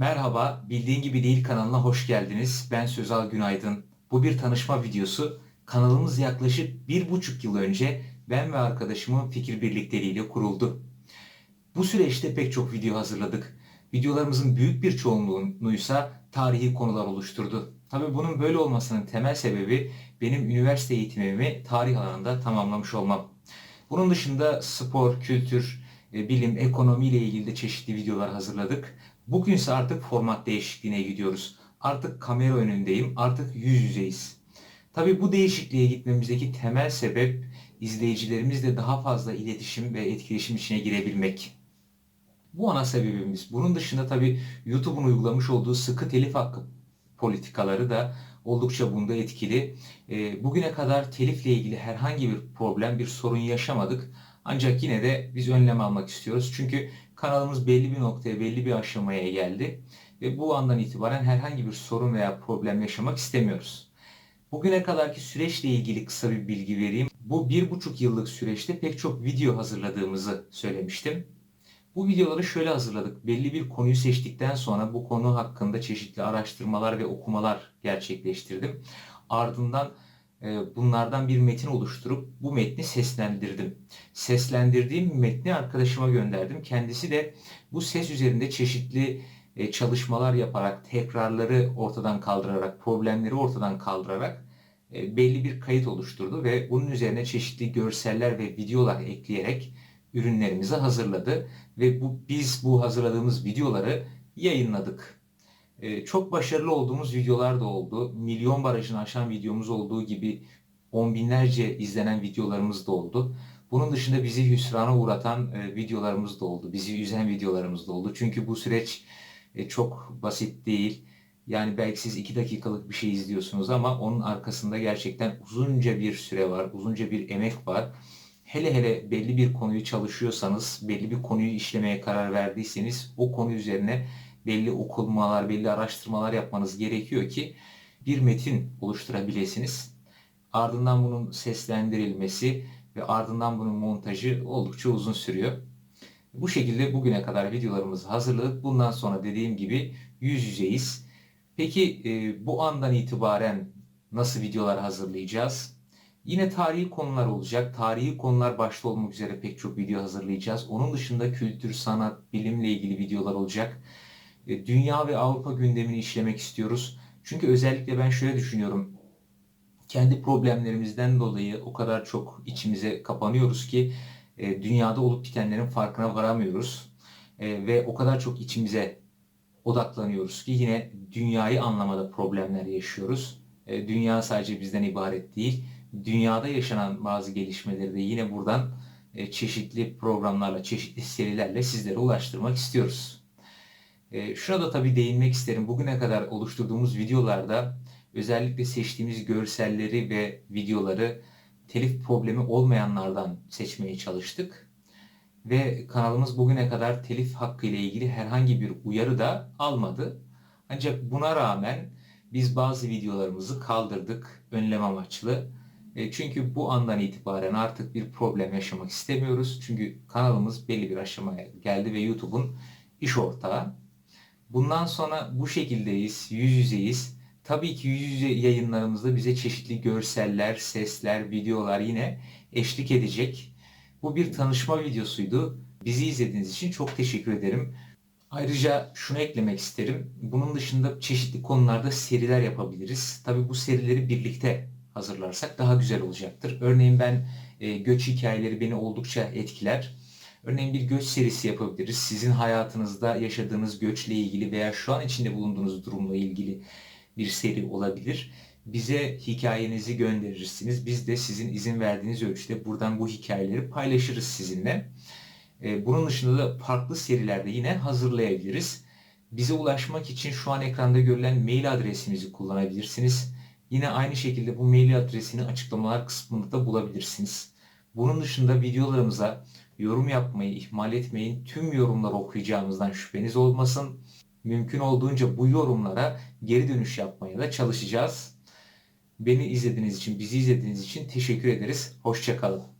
Merhaba, Bildiğin Gibi Değil kanalına hoş geldiniz. Ben Sözal Günaydın. Bu bir tanışma videosu. Kanalımız yaklaşık bir buçuk yıl önce ben ve arkadaşımın fikir birlikteliğiyle kuruldu. Bu süreçte pek çok video hazırladık. Videolarımızın büyük bir çoğunluğuysa tarihi konular oluşturdu. Tabii bunun böyle olmasının temel sebebi benim üniversite eğitimimi tarih alanında tamamlamış olmam. Bunun dışında spor, kültür, bilim, ekonomi ile ilgili de çeşitli videolar hazırladık. Bugünse artık format değişikliğine gidiyoruz. Artık kamera önündeyim, artık yüz yüzeyiz. Tabii bu değişikliğe gitmemizdeki temel sebep izleyicilerimizle daha fazla iletişim ve etkileşim içine girebilmek. Bu ana sebebimiz. Bunun dışında tabii YouTube'un uygulamış olduğu sıkı telif hakkı politikaları da oldukça bunda etkili. E, bugüne kadar telifle ilgili herhangi bir problem, bir sorun yaşamadık. Ancak yine de biz önlem almak istiyoruz. Çünkü kanalımız belli bir noktaya, belli bir aşamaya geldi. Ve bu andan itibaren herhangi bir sorun veya problem yaşamak istemiyoruz. Bugüne kadarki süreçle ilgili kısa bir bilgi vereyim. Bu bir buçuk yıllık süreçte pek çok video hazırladığımızı söylemiştim. Bu videoları şöyle hazırladık. Belli bir konuyu seçtikten sonra bu konu hakkında çeşitli araştırmalar ve okumalar gerçekleştirdim. Ardından bunlardan bir metin oluşturup bu metni seslendirdim. Seslendirdiğim metni arkadaşıma gönderdim. Kendisi de bu ses üzerinde çeşitli e, çalışmalar yaparak, tekrarları ortadan kaldırarak, problemleri ortadan kaldırarak e, belli bir kayıt oluşturdu ve bunun üzerine çeşitli görseller ve videolar ekleyerek ürünlerimizi hazırladı ve bu biz bu hazırladığımız videoları yayınladık. Ee, çok başarılı olduğumuz videolar da oldu. Milyon barajını aşan videomuz olduğu gibi on binlerce izlenen videolarımız da oldu. Bunun dışında bizi hüsrana uğratan e, videolarımız da oldu. Bizi üzen videolarımız da oldu. Çünkü bu süreç e, çok basit değil. Yani belki siz iki dakikalık bir şey izliyorsunuz ama onun arkasında gerçekten uzunca bir süre var, uzunca bir emek var. Hele hele belli bir konuyu çalışıyorsanız, belli bir konuyu işlemeye karar verdiyseniz o konu üzerine belli okumalar, belli araştırmalar yapmanız gerekiyor ki bir metin oluşturabilirsiniz. Ardından bunun seslendirilmesi ve ardından bunun montajı oldukça uzun sürüyor. Bu şekilde bugüne kadar videolarımızı hazırladık. Bundan sonra dediğim gibi yüz yüzeyiz. Peki e, bu andan itibaren nasıl videolar hazırlayacağız? Yine tarihi konular olacak. Tarihi konular başta olmak üzere pek çok video hazırlayacağız. Onun dışında kültür, sanat, bilimle ilgili videolar olacak. E, dünya ve Avrupa gündemini işlemek istiyoruz. Çünkü özellikle ben şöyle düşünüyorum. Kendi problemlerimizden dolayı o kadar çok içimize kapanıyoruz ki e, dünyada olup bitenlerin farkına varamıyoruz. E, ve o kadar çok içimize odaklanıyoruz ki yine dünyayı anlamada problemler yaşıyoruz. Dünya sadece bizden ibaret değil dünyada yaşanan bazı gelişmeleri de yine buradan çeşitli programlarla, çeşitli serilerle sizlere ulaştırmak istiyoruz. E, şuna da tabii değinmek isterim. Bugüne kadar oluşturduğumuz videolarda özellikle seçtiğimiz görselleri ve videoları telif problemi olmayanlardan seçmeye çalıştık. Ve kanalımız bugüne kadar telif hakkı ile ilgili herhangi bir uyarı da almadı. Ancak buna rağmen biz bazı videolarımızı kaldırdık önlem amaçlı. E, çünkü bu andan itibaren artık bir problem yaşamak istemiyoruz. Çünkü kanalımız belli bir aşamaya geldi ve YouTube'un iş ortağı. Bundan sonra bu şekildeyiz, yüz yüzeyiz. Tabii ki yüz yüze yayınlarımızda bize çeşitli görseller, sesler, videolar yine eşlik edecek. Bu bir tanışma videosuydu. Bizi izlediğiniz için çok teşekkür ederim. Ayrıca şunu eklemek isterim. Bunun dışında çeşitli konularda seriler yapabiliriz. Tabii bu serileri birlikte hazırlarsak daha güzel olacaktır. Örneğin ben e, göç hikayeleri beni oldukça etkiler. Örneğin bir göç serisi yapabiliriz. Sizin hayatınızda yaşadığınız göçle ilgili veya şu an içinde bulunduğunuz durumla ilgili bir seri olabilir. Bize hikayenizi gönderirsiniz. Biz de sizin izin verdiğiniz ölçüde buradan bu hikayeleri paylaşırız sizinle. E, bunun dışında da farklı serilerde yine hazırlayabiliriz. Bize ulaşmak için şu an ekranda görülen mail adresimizi kullanabilirsiniz. Yine aynı şekilde bu mail adresini açıklamalar kısmında da bulabilirsiniz. Bunun dışında videolarımıza yorum yapmayı ihmal etmeyin. Tüm yorumları okuyacağımızdan şüpheniz olmasın. Mümkün olduğunca bu yorumlara geri dönüş yapmaya da çalışacağız. Beni izlediğiniz için, bizi izlediğiniz için teşekkür ederiz. Hoşçakalın.